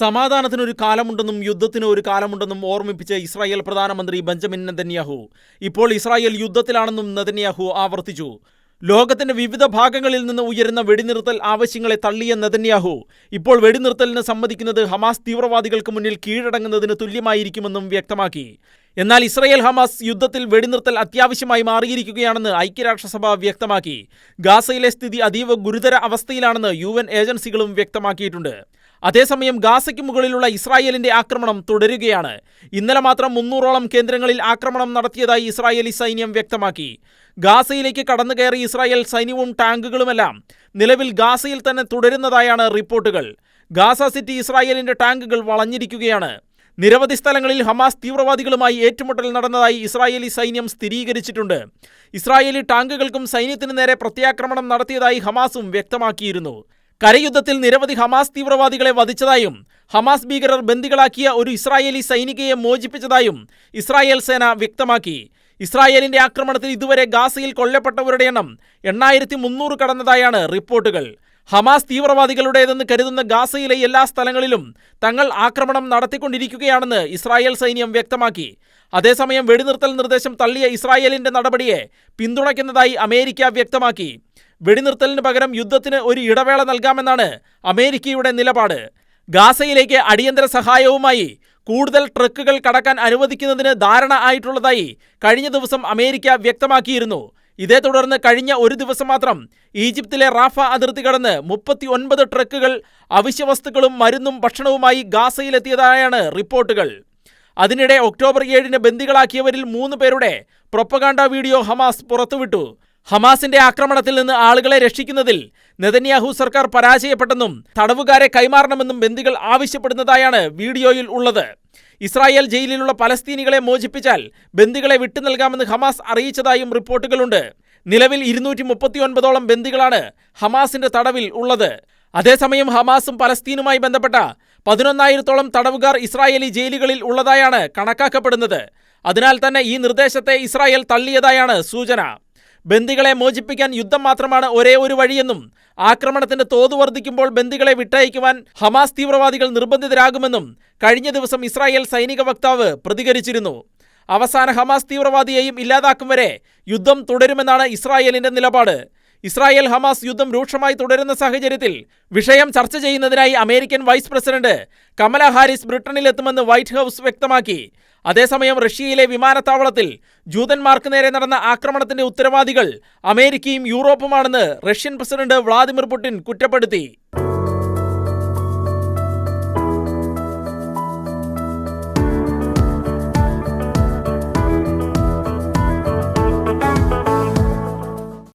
സമാധാനത്തിനൊരു കാലമുണ്ടെന്നും യുദ്ധത്തിന് ഒരു കാലമുണ്ടെന്നും ഓർമ്മിപ്പിച്ച ഇസ്രായേൽ പ്രധാനമന്ത്രി ബെഞ്ചമിൻ നെതന്യാഹു. ഇപ്പോൾ ഇസ്രായേൽ യുദ്ധത്തിലാണെന്നും നെതന്യാഹു ആവർത്തിച്ചു. ലോകത്തിന്റെ വിവിധ ഭാഗങ്ങളിൽ നിന്ന് ഉയരുന്ന വെടിനിർത്തൽ ആവശ്യങ്ങളെ തള്ളിയ നെതന്യാഹു ഇപ്പോൾ വെടിനിർത്തലിന് സമ്മതിക്കുന്നത് ഹമാസ് തീവ്രവാദികൾക്ക് മുന്നിൽ കീഴടങ്ങുന്നതിന് തുല്യമായിരിക്കുമെന്നും വ്യക്തമാക്കി. എന്നാൽ ഇസ്രായേൽ ഹമാസ് യുദ്ധത്തിൽ വെടിനിർത്തൽ അത്യാവശ്യമായി മാറിയിരിക്കുകയാണെന്ന് ഐക്യരാഷ്ട്രസഭ വ്യക്തമാക്കി. ഗാസയിലെ സ്ഥിതി അതീവ ഗുരുതര അവസ്ഥയിലാണെന്ന് യു ഏജൻസികളും വ്യക്തമാക്കിയിട്ടുണ്ട്. അതേസമയം ഗാസയ്ക്ക് മുകളിലുള്ള ഇസ്രായേലിന്റെ ആക്രമണം തുടരുകയാണ്. ഇന്നലെ മാത്രം മുന്നൂറോളം കേന്ദ്രങ്ങളിൽ ആക്രമണം നടത്തിയതായി ഇസ്രായേലി സൈന്യം വ്യക്തമാക്കി. ഗാസയിലേക്ക് കടന്നു കയറി ഇസ്രായേൽ സൈന്യവും ടാങ്കുകളുമെല്ലാം നിലവിൽ ഗാസയിൽ തന്നെ തുടരുന്നതായാണ് റിപ്പോർട്ടുകൾ. ഗാസ സിറ്റി ഇസ്രായേലിന്റെ ടാങ്കുകൾ വളഞ്ഞിരിക്കുകയാണ്. നിരവധി സ്ഥലങ്ങളിൽ ഹമാസ് തീവ്രവാദികളുമായി ഏറ്റുമുട്ടൽ നടന്നതായി ഇസ്രായേലി സൈന്യം സ്ഥിരീകരിച്ചിട്ടുണ്ട്. ഇസ്രായേലി ടാങ്കുകൾക്കും സൈന്യത്തിനു നേരെ പ്രത്യാക്രമണം നടത്തിയതായി ഹമാസും വ്യക്തമാക്കിയിരുന്നു. കരയുദ്ധത്തിൽ നിരവധി ഹമാസ് തീവ്രവാദികളെ വധിച്ചതായും ഹമാസ് ഭീകരർ ബന്ദികളാക്കിയ ഒരു ഇസ്രായേലി സൈനികയെ മോചിപ്പിച്ചതായും ഇസ്രായേൽ സേന വ്യക്തമാക്കി. ഇസ്രായേലിന്റെ ആക്രമണത്തിൽ ഇതുവരെ ഗാസയിൽ കൊല്ലപ്പെട്ടവരുടെ എണ്ണം എണ്ണായിരത്തി മുന്നൂറ് കടന്നതായാണ് റിപ്പോർട്ടുകൾ. ഹമാസ് തീവ്രവാദികളുടേതെന്ന് കരുതുന്ന ഗാസയിലെ എല്ലാ സ്ഥലങ്ങളിലും തങ്ങൾ ആക്രമണം നടത്തിക്കൊണ്ടിരിക്കുകയാണെന്ന് ഇസ്രായേൽ സൈന്യം വ്യക്തമാക്കി. അതേസമയം വെടിനിർത്തൽ നിർദ്ദേശം തള്ളിയ ഇസ്രായേലിന്റെ നടപടിയെ പിന്തുണയ്ക്കുന്നതായി അമേരിക്ക വ്യക്തമാക്കി. വെടിനിർത്തലിന് പകരം യുദ്ധത്തിന് ഒരു ഇടവേള നൽകാമെന്നാണ് അമേരിക്കയുടെ നിലപാട്. ഗാസയിലേക്ക് അടിയന്തര സഹായവുമായി കൂടുതൽ ട്രക്കുകൾ കടക്കാൻ അനുവദിക്കുന്നതിന് ധാരണ ആയിട്ടുള്ളതായി കഴിഞ്ഞ ദിവസം അമേരിക്ക വ്യക്തമാക്കിയിരുന്നു. ഇതേ തുടർന്ന് കഴിഞ്ഞ ഒരു ദിവസം മാത്രം ഈജിപ്തിലെ റാഫ അതിർത്തി കടന്ന് മുപ്പത്തി ഒൻപത് ട്രക്കുകൾ അവശ്യവസ്തുക്കളും മരുന്നും ഭക്ഷണവുമായി ഗാസയിലെത്തിയതായാണ് റിപ്പോർട്ടുകൾ. അതിനിടെ ഒക്ടോബർ ഏഴിന് ബന്ദികളാക്കിയവരിൽ മൂന്ന് പേരുടെ പ്രൊപ്പഗാണ്ട വീഡിയോ ഹമാസ് പുറത്തുവിട്ടു. ഹമാസിന്റെ ആക്രമണത്തിൽ നിന്ന് ആളുകളെ രക്ഷിക്കുന്നതിൽ നെതന്യാഹു സർക്കാർ പരാജയപ്പെട്ടെന്നും തടവുകാരെ കൈമാറണമെന്നും ബന്ദികൾ ആവശ്യപ്പെടുന്നതായാണ് വീഡിയോയിൽ ഉള്ളത്. ഇസ്രായേൽ ജയിലിലുള്ള പലസ്തീനികളെ മോചിപ്പിച്ചാൽ ബന്ദികളെ വിട്ടു നൽകാമെന്ന് ഹമാസ് അറിയിച്ചതായും റിപ്പോർട്ടുകളുണ്ട്. നിലവിൽ ഇരുന്നൂറ്റി മുപ്പത്തിയൊൻപതോളം ബന്ദികളാണ് ഹമാസിന്റെ തടവിൽ ഉള്ളത്. അതേസമയം ഹമാസും പലസ്തീനുമായി ബന്ധപ്പെട്ട പതിനൊന്നായിരത്തോളം തടവുകാർ ഇസ്രായേലി ജയിലുകളിൽ ഉള്ളതായാണ് കണക്കാക്കപ്പെടുന്നത്. അതിനാൽ തന്നെ ഈ നിർദ്ദേശത്തെ ഇസ്രായേൽ തള്ളിയതായാണ് സൂചന. ബന്ദികളെ മോചിപ്പിക്കാൻ യുദ്ധം മാത്രമാണ് ഒരേ ഒരു വഴിയെന്നും ആക്രമണത്തിന്റെ തോത് വർദ്ധിക്കുമ്പോൾ ബന്ദികളെ വിട്ടയക്കുവാൻ ഹമാസ് തീവ്രവാദികൾ നിർബന്ധിതരാകുമെന്നും കഴിഞ്ഞ ദിവസം ഇസ്രായേൽ സൈനിക വക്താവ് പ്രതികരിച്ചിരുന്നു. അവസാന ഹമാസ് തീവ്രവാദിയെയും ഇല്ലാതാക്കും വരെ യുദ്ധം തുടരുമെന്നാണ് ഇസ്രായേലിന്റെ നിലപാട്. ഇസ്രായേൽ ഹമാസ് യുദ്ധം രൂക്ഷമായി തുടരുന്ന സാഹചര്യത്തിൽ വിഷയം ചർച്ച ചെയ്യുന്നതിനായി American vice president Kamala Harris ബ്രിട്ടനിലെത്തുമെന്ന് White House വ്യക്തമാക്കി. അതേസമയം റഷ്യയിലെ വിമാനത്താവളത്തിൽ ജൂതന്മാർക്ക് നേരെ നടന്ന ആക്രമണത്തിന്റെ ഉത്തരവാദികൾ അമേരിക്കയും യൂറോപ്പുമാണെന്ന് റഷ്യൻ പ്രസിഡന്റ് വ്ളാദിമിർ പുടിൻ കുറ്റപ്പെടുത്തി.